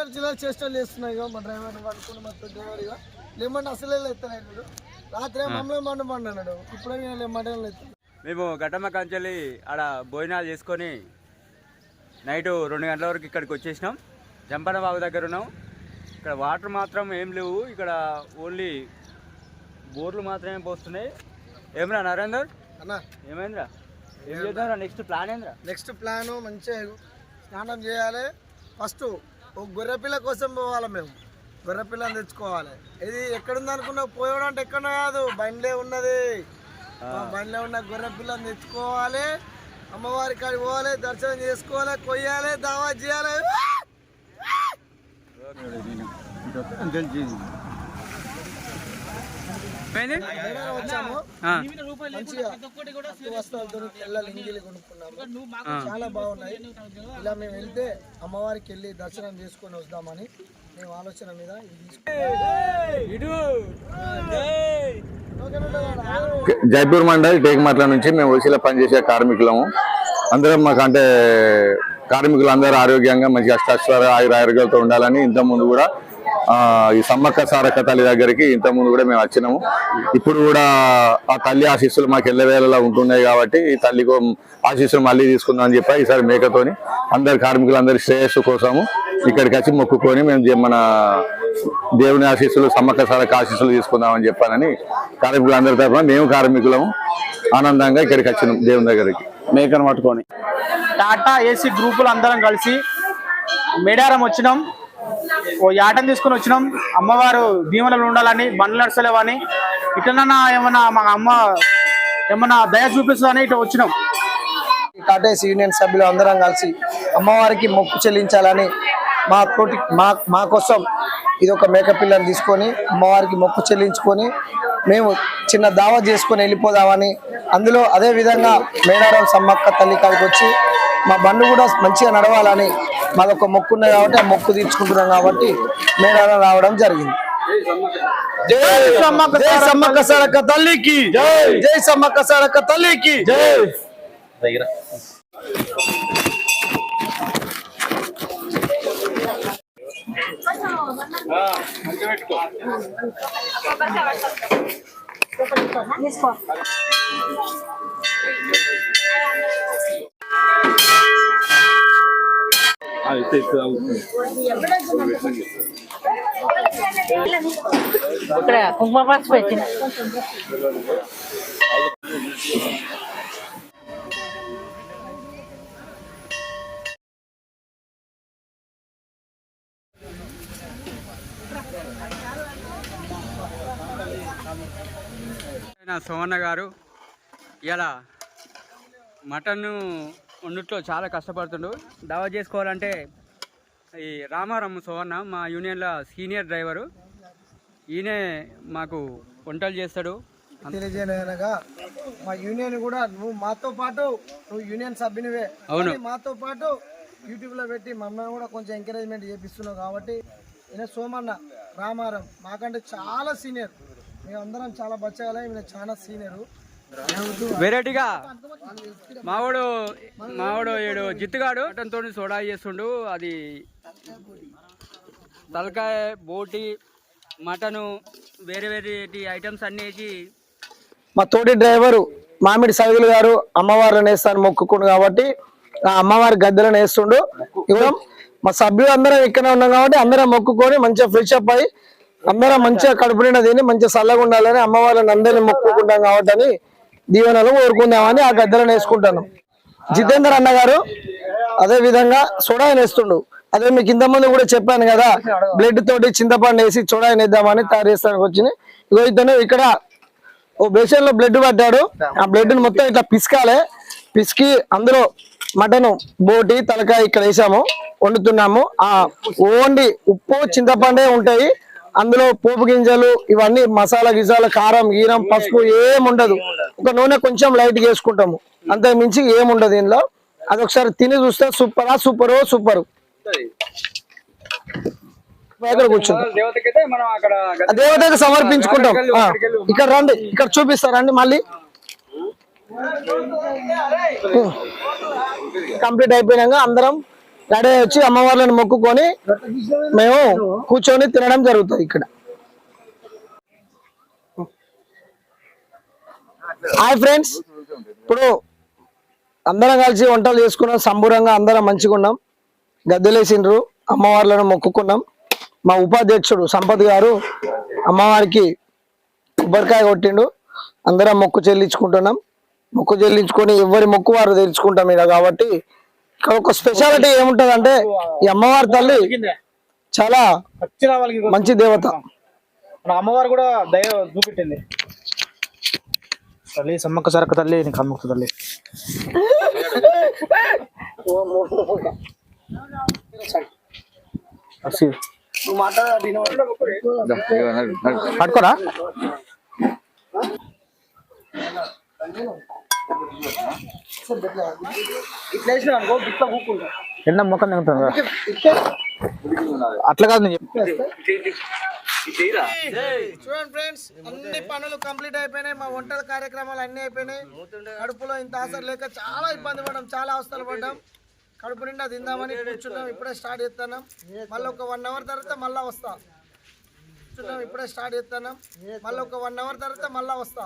చిల్లర చిల్లర చేష్టలు చేస్తున్నాయి మా డ్రైవర్ పడుకుని మొత్తం డ్రైవర్ ఇక లేమంటే అసలే ఎత్తలేడు రాత్రి మమ్మల్ని మండమండి అన్నాడు. ఇప్పుడే లేమంటే మేము ఘటమ కంచెల్లి ఆడ భోజనాలు చేసుకొని నైట్ రెండు గంటల వరకు ఇక్కడికి వచ్చేసినాం. జంపన బాబు దగ్గర ఉన్నాం. ఇక్కడ వాటర్ మాత్రం ఏం లేవు. ఇక్కడ ఓన్లీ బోర్లు మాత్రమే పోస్తున్నాయి. ఏమరా నరేందర్? అన్న. ఏమైందిరా? ఏం చేద్దాంరా? నెక్స్ట్ ప్లాన్ ఏంద్రా? నెక్స్ట్ ప్లాన్ మంచిగా స్నానం చేయాలి. ఫస్ట్ ఒక గొర్రెపిల్ల కోసం పోవాలి మేము. గొర్రెపిల్లని తెచ్చుకోవాలి. ఇది ఎక్కడుంది అనుకున్నా పోయడం అంటే ఎక్కడ కాదు. బండ్లే ఉన్నది. బండ్లో ఉన్న గొర్రెపిల్లని తెచ్చుకోవాలి. అమ్మవారి కాడికి పోవాలి దర్శనం చేసుకోవాలి కొయ్యాలి దావా చేయాలి. వచ్చాము. ఆ, మంచిగా కొత్త వస్త్రాలతో తెల్ల లింగిలు కొనుక్కున్నాము. చాలా బాగున్నాయి. ఇలా మేము వెళ్తే అమ్మవారికి వెళ్ళి దర్శనం చేసుకొని వద్దామని మేము ఆలోచన మీద? జైపూర్ మండల్ టేకుమట్ల నుంచి మేము ఓసీలో పనిచేసే కార్మికులము. అందరం మాకు అంటే కార్మికులు అందరూ ఆరోగ్యంగా మంచిగా అష్టాశ్వర ఆయుర ఆరోగ్యాలతో ఉండాలని ఇంత ముందు కూడా ఈ సమ్మక్క సారక్క తల్లి దగ్గరికి ఇంత ముందు కూడా మేము వచ్చినాము. ఇప్పుడు కూడా ఆ తల్లి ఆశీస్సులు మాకు ఎల్లవేళలా ఉంటున్నాయి కాబట్టి ఈ తల్లికి ఆశీస్సులు మళ్ళీ తీసుకుందాం అని చెప్పి ఈసారి మేకతోని అందరి కార్మికులందరి శ్రేయస్సు కోసము ఇక్కడికి వచ్చి మొక్కుకొని మేము మన దేవుని ఆశీస్సులు సమ్మక్క సారక్క ఆశీస్సులు తీసుకుందామని చెప్పానని కార్మికులందరి తరఫున మేము కార్మికులము ఆనందంగా ఇక్కడికి వచ్చినాం దేవుని దగ్గరికి. మేకను పట్టుకొని. టాటా ఏసీ గ్రూపులు అందరం కలిసి మేడారం వచ్చినాం. ఓ యాటం తీసుకొని వచ్చినాం. అమ్మవారు దీవెనలు ఉండాలని బండ్లు నడచలేవని. ఇట్లనన్నా ఏమన్నా మా అమ్మ ఏమన్నా దయ చూపిస్తుందని ఇటు వచ్చినాం. కాటేసి యూనియన్ సభ్యులు అందరం కలిసి అమ్మవారికి మొక్కు చెల్లించాలని మా తోటి మా మా కోసం ఇది ఒక మేకపిల్లని తీసుకొని అమ్మవారికి మొక్కు చెల్లించుకొని మేము చిన్న దావా చేసుకొని వెళ్ళిపోదామని అందులో అదే విధంగా మేడారం సమ్మక్క తల్లి కాడికి వచ్చి మా బండ్లు కూడా మంచిగా నడవాలని మాదొక మొక్కు ఉన్నది కాబట్టి ఆ మొక్కు తీర్చుకుంటున్నాం కాబట్టి మేడారం రావడం జరిగింది. జై సమ్మక్క జై సమ్మక్క సారక్క తల్లికి. జై. సమ్మక్క సారక్క తల్లికి. జై. ఇక్కడ కుంకుమ పసుపు సోమన్న గారు ఇలా మటన్ వండుట్లో చాలా కష్టపడుతుండు. దావా చేసుకోవాలంటే ఈ రామారాం సోమన్న మా యూనియన్లో సీనియర్ డ్రైవరు. ఈయనే మాకు వంటలు చేస్తాడు. తెలియజేయనగా మా యూనియన్ కూడా నువ్వు మాతో పాటు నువ్వు యూనియన్ సభ్యునివే. అవును. మాతో పాటు యూట్యూబ్లో పెట్టి మమ్మల్ని కూడా కొంచెం ఎంకరేజ్మెంట్ చేపిస్తున్నావు కాబట్టి ఈయన సోమన్న రామారం మాకంటే చాలా సీనియర్. మేమందరం చాలా బచ్చగాలే ఈయన చాలా సీనియర్. వెరైటీగా మావాడు మావాడు ఏడు జిత్తుగాడు. మటన్తో సోడా చేస్తుండు. అది తలకాయ బోటి మటను వేరే వేరే ఐటమ్స్ అన్నీ వేసి మా తోటి డ్రైవరు మామిడి సైదులు గారు అమ్మవారిని వేస్తాను మొక్కుకుండు కాబట్టి ఆ అమ్మవారి గద్దెలను వేస్తుండు ఇవ్వడం మా సభ్యులు అందరం ఇక్కడే ఉన్నాం కాబట్టి అందరం మొక్కుకొని మంచిగా ఫ్రెష్ అప్ అయ్యి అందరం మంచిగా కడుపు నిండా తిని మంచిగా చల్లగా ఉండాలని అమ్మవారిని అందరిని మొక్కుకుంటాం కాబట్టి అని దీవెనలు కోరుకుందామని ఆ గద్దెలను వేసుకుంటాను. జితేందర్ అన్న గారు అదే విధంగా సోడాయిని వేస్తుండు అదే మీకు ఇంతకుముందు కూడా చెప్పాను కదా బ్లడ్ తోటి చింతపండు వేసి సోడాయిని వేద్దామని తయారు చేస్తానికి వచ్చింది. ఇగో ఇతను ఇక్కడ ఓ బేషన్లో బ్లడ్ పట్టాడు. ఆ బ్లడ్ని మొత్తం ఇట్లా పిసకాలి. పిసికి అందులో మటన్ బోటి తలకాయ ఇక్కడ వేసాము వండుతున్నాము. ఆ ఓన్లీ ఉప్పు చింతపండే ఉంటాయి. అందులో పోపు గింజలు ఇవన్నీ మసాలా గిజాలు కారం గీరం పసుపు ఏం ఉండదు ఒక నూనె కొంచెం లైట్ చేసుకుంటాము వేసుకుంటాము. మించి ఏముండదు దీనిలో అది ఒకసారి తిని చూస్తే సూపరా సూపర్ సూపర్. ఇక్కడ కూర్చుంటాం దేవతకైతే దేవతకు సమర్పించుకుంటాం. ఇక్కడ రండి ఇక్కడ చూపిస్తారండి మళ్ళీ. కంప్లీట్ అయిపోయినాక అందరం రెడీ వచ్చి అమ్మవార్లను మొక్కుకొని మేము కూర్చొని తినడం జరుగుతుంది ఇక్కడ. Hi friends. ఇప్పుడు అందరం కలిసి వంటలు చేసుకున్నాం సంబూరంగా అందరం మంచిగా ఉన్నాం. గద్దెలేసిండ్రు అమ్మవార్లను మొక్కుకున్నాం. మా ఉపాధ్యక్షుడు సంపత్ గారు అమ్మవారికి కొబ్బరికాయ కొట్టిండు. అందరం మొక్కు చెల్లించుకుంటున్నాం. మొక్కు చెల్లించుకొని ఎవరి మొక్కు వారు తెరుచుకుంటాం ఇక్కడ కాబట్టి ఇక్కడ ఒక స్పెషాలిటీ ఏముంటది అంటే ఈ అమ్మవారి తల్లి చాలా మంచి దేవత. మన అమ్మవారు కూడా దయ చూపెట్టింది. తల్లి సమ్మక్క సరక్క తల్లి నీకు అమ్మక్క తల్లి. అసి. పట్టుకోరా ఎన్న ముఖం తింటుందా అట్లా కాదు నేను చూడండి ఫ్రెండ్స్ అన్ని పనులు కంప్లీట్ అయిపోయినాయి. మా వంటల కార్యక్రమాలు అన్ని అయిపోయినాయి. కడుపులో ఇంత ఆసరు లేక చాలా ఇబ్బంది పడ్డాం చాలా అవస్థలు పడ్డాం. కడుపు నిండా తిందామని కూర్చున్నాం ఇప్పుడే స్టార్ట్ చేస్తున్నాం. మళ్ళీ ఒక వన్ అవర్ తర్వాత మళ్ళీ వస్తా. కూర్చున్నాం ఇప్పుడే స్టార్ట్ చేస్తున్నాం. మళ్ళీ ఒక వన్ అవర్ తర్వాత మళ్ళీ వస్తా.